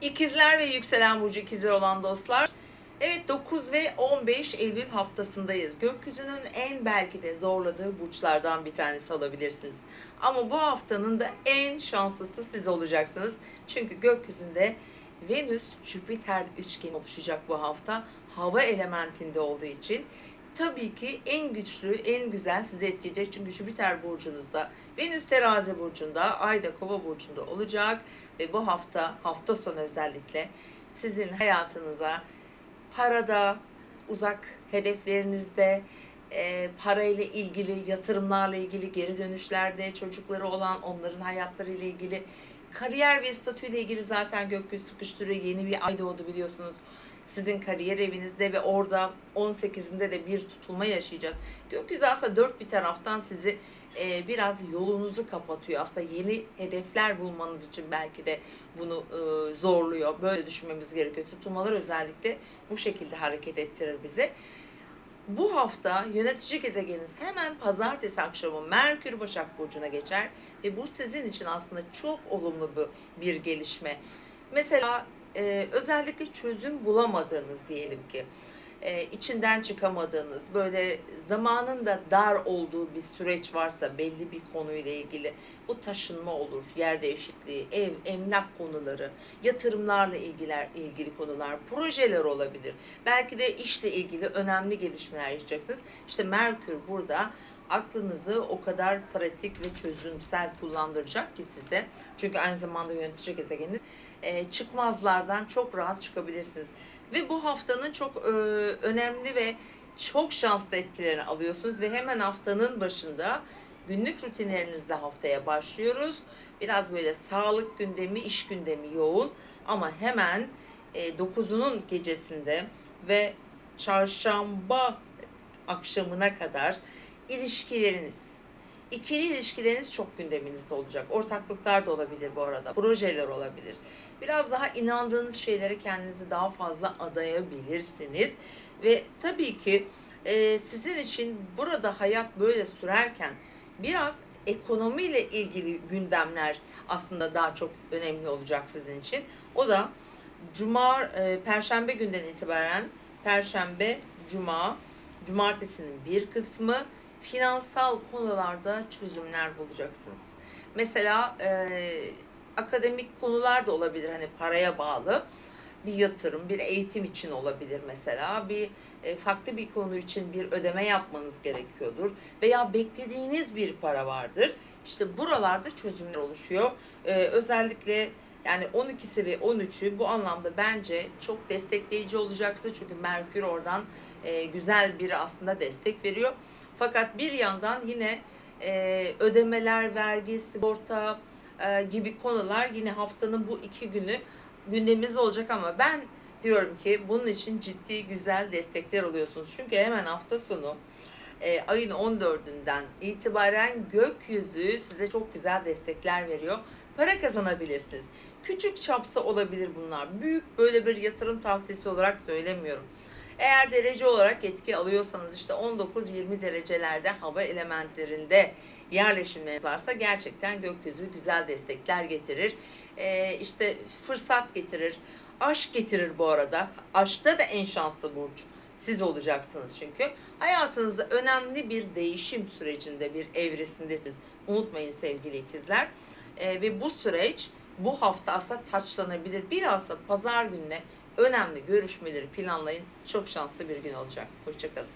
İkizler ve yükselen burcu ikizler olan dostlar. Evet 9 ve 15 Eylül haftasındayız. Gökyüzünün en belki de zorladığı burçlardan bir tanesi olabilirsiniz. Ama bu haftanın da en şanslısı siz olacaksınız. Çünkü gökyüzünde Venüs Jüpiter üçgeni oluşacak bu hafta. Hava elementinde olduğu için tabii ki en güçlü, en güzel sizi etkileyecek. Çünkü Jüpiter burcunuzda, Venüs terazi burcunda, Ay da kova burcunda olacak. Ve bu hafta, hafta sonu özellikle sizin hayatınıza parada, uzak hedeflerinizde, e, parayla ilgili, yatırımlarla ilgili, geri dönüşlerde, çocukları olan onların hayatları ile ilgili, kariyer ve statüyle ilgili zaten gökyüzü sıkıştırıyor. Yeni bir ay doğdu biliyorsunuz. Sizin kariyer evinizde ve orada 18'inde de bir tutulma yaşayacağız. Gökyüzü aslında dört bir taraftan sizi e, biraz yolunuzu kapatıyor. Aslında yeni hedefler bulmanız için belki de bunu e, zorluyor. Böyle düşünmemiz gerekiyor. Tutulmalar özellikle bu şekilde hareket ettirir bizi. Bu hafta yönetici gezegeniniz hemen pazartesi akşamı Merkür Başak Burcu'na geçer ve bu sizin için aslında çok olumlu bir, gelişme. Mesela e, özellikle çözüm bulamadığınız diyelim ki e, içinden çıkamadığınız böyle zamanın da dar olduğu bir süreç varsa belli bir konuyla ilgili bu taşınma olur, yer değişikliği, ev, emlak konuları, yatırımlarla ilgiler, ilgili konular, projeler olabilir. Belki de işle ilgili önemli gelişmeler yaşayacaksınız. İşte Merkür burada aklınızı o kadar pratik ve çözümsel kullandıracak ki size. Çünkü aynı zamanda yönetici gezegeniniz e, çıkmazlardan çok rahat çıkabilirsiniz. Ve bu haftanın çok e, önemli ve çok şanslı etkilerini alıyorsunuz ve hemen haftanın başında günlük rutinlerinizle haftaya başlıyoruz. Biraz böyle sağlık gündemi, iş gündemi yoğun ama hemen e, 9'unun gecesinde ve çarşamba akşamına kadar ilişkileriniz, ikili ilişkileriniz çok gündeminizde olacak. Ortaklıklar da olabilir bu arada, projeler olabilir. Biraz daha inandığınız şeylere kendinizi daha fazla adayabilirsiniz. Ve tabii ki e, sizin için burada hayat böyle sürerken biraz ekonomiyle ilgili gündemler aslında daha çok önemli olacak sizin için. O da Cuma, e, Perşembe günden itibaren Perşembe, Cuma, Cumartesinin bir kısmı finansal konularda çözümler bulacaksınız. Mesela e, akademik konular da olabilir hani paraya bağlı bir yatırım, bir eğitim için olabilir mesela. Bir e, farklı bir konu için bir ödeme yapmanız gerekiyordur veya beklediğiniz bir para vardır. İşte buralarda çözümler oluşuyor. E, özellikle yani 12'si ve 13'ü bu anlamda bence çok destekleyici olacaksınız. Çünkü Merkür oradan e, güzel bir aslında destek veriyor. Fakat bir yandan yine e, ödemeler, vergi, sigorta e, gibi konular yine haftanın bu iki günü gündemimiz olacak ama ben diyorum ki bunun için ciddi güzel destekler alıyorsunuz. Çünkü hemen hafta sonu e, ayın 14'ünden itibaren gökyüzü size çok güzel destekler veriyor. Para kazanabilirsiniz. Küçük çapta olabilir bunlar. Büyük böyle bir yatırım tavsiyesi olarak söylemiyorum. Eğer derece olarak etki alıyorsanız işte 19-20 derecelerde hava elementlerinde yerleşimleriniz varsa gerçekten gökyüzü güzel destekler getirir. Ee, işte fırsat getirir. Aşk getirir bu arada. Aşkta da en şanslı burç siz olacaksınız çünkü. Hayatınızda önemli bir değişim sürecinde, bir evresindesiniz. Unutmayın sevgili ikizler. Ee, ve bu süreç bu hafta aslında taçlanabilir. Bilhassa pazar gününe önemli görüşmeleri planlayın. Çok şanslı bir gün olacak. Hoşçakalın.